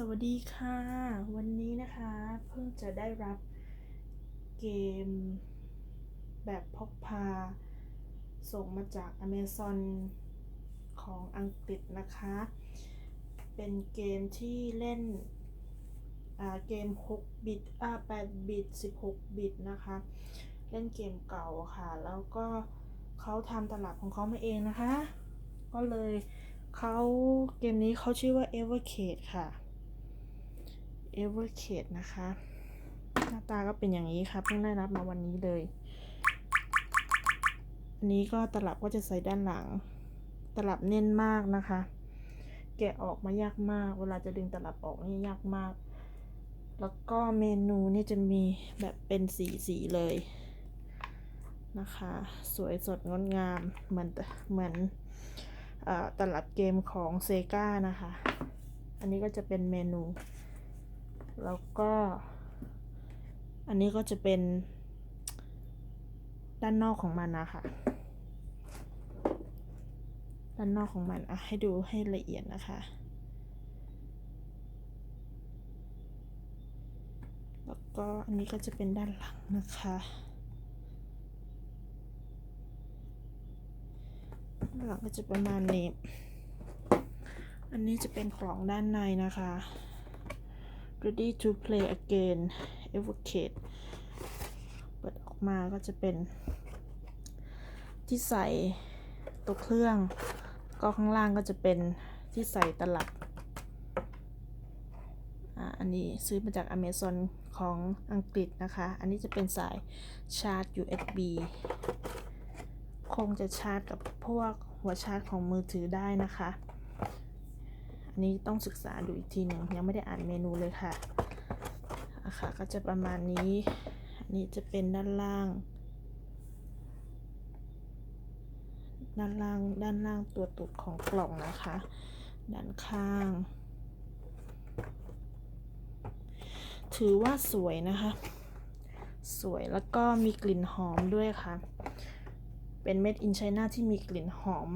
สวัสดีค่ะ วันนี้นะคะ เพิ่งจะได้รับเกมแบบพกพา ส่งมาจาก Amazon ของอังกฤษนะคะ เป็นเกมที่เล่นเกม 6 บิตอ่า8บิต 16 บิตนะคะ เล่นเกมเก่าค่ะ แล้วก็เขาทำตลับของเขามาเองนะคะ ก็เลยเขาเกมนี้เขาชื่อว่า Evercade ค่ะ Evercade นะคะ หน้าตาก็เป็นอย่างนี้ค่ะเพิ่งได้รับมาวันนี้เลย อันนี้ก็ตลับก็จะใส่ด้านหลัง ตลับแน่นมากนะคะ แกะออกมายากมาก เวลาจะดึงตลับออกนี่ยากมาก แล้วก็เมนูนี่จะมีแบบเป็นสีสีเลยนะคะ สวยสดงดงามเหมือนเหมือนอตลับเกมของเซกานะคะ อันนี้ก็จะเป็นเมนู แล้วก็ อันนี้ก็จะเป็นด้านนอกของมันนะคะด้านนอกของมันอะให้ดูให้ละเอียดนะคะ แล้วก็อันนี้ก็จะเป็นด้านหลังนะคะ ด้านหลังก็จะประมาณนี้ อันนี้จะเป็นของด้านในนะคะ ready to play again evocate เปิดออกมาก็จะเป็น ที่ใส่ตัวเครื่อง ก็ข้างล่างก็จะเป็นที่ใส่ตลับ อันนี้ซื้อมาจาก Amazon ของอังกฤษนะคะ อันนี้จะเป็นสายชาร์จ USB คงจะชาร์จกับพวกหัวชาร์จของมือถือได้นะคะ นี้ต้องศึกษาดูอีกทีหนึ่งยังไม่ได้อ่านเมนูเลยค่ะอะค่ะก็จะประมาณนี้ อันนี้จะเป็นด้านล่าง ด้านล่างด้านล่างตัวตุดของกล่องนะคะ ด้านข้าง ถือว่าสวยนะคะ สวยแล้วก็มีกลิ่นหอมด้วยค่ะ เป็นเม็ดอินไชน่าที่มีกลิ่นหอม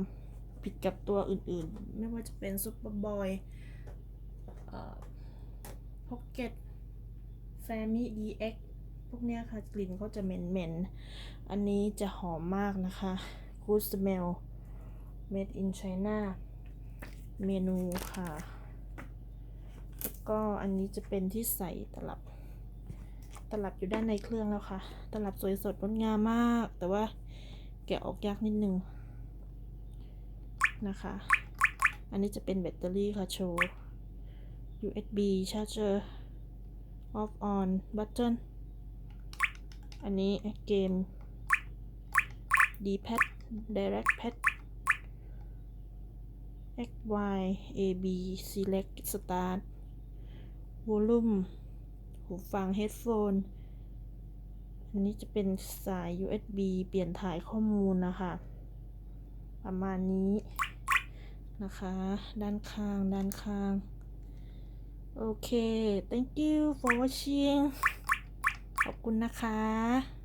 ผิดกับตัวอื่นๆ ไม่ว่าจะเป็นซุปเปอร์บอยพ็อกเก็ตแฟมิดีเอ็กพวกเนี้ยค่ะกลิ่นเขาจะเหม็นๆอันนี้จะหอมมากนะคะ Good smell made in China เมนูค่ะ แล้วก็อันนี้จะเป็นที่ใส่ตลับ ตลับอยู่ด้านในเครื่องแล้วค่ะ ตลับสวยสดงดงามมาก แต่ว่าแกะออกยากนิดนึง นะคะ อันนี้จะเป็นแบตเตอรี่ค่ะโชว์ USB charger off on button อันนี้เกม D-pad direct pad X Y A B select start volume หูฟัง headphone อันนี้จะเป็นสาย USB เปลี่ยนถ่ายข้อมูลนะคะ ประมาณนี้ นะคะ ด้านข้าง ด้านข้าง โอเค thank you for watching ขอบคุณนะคะ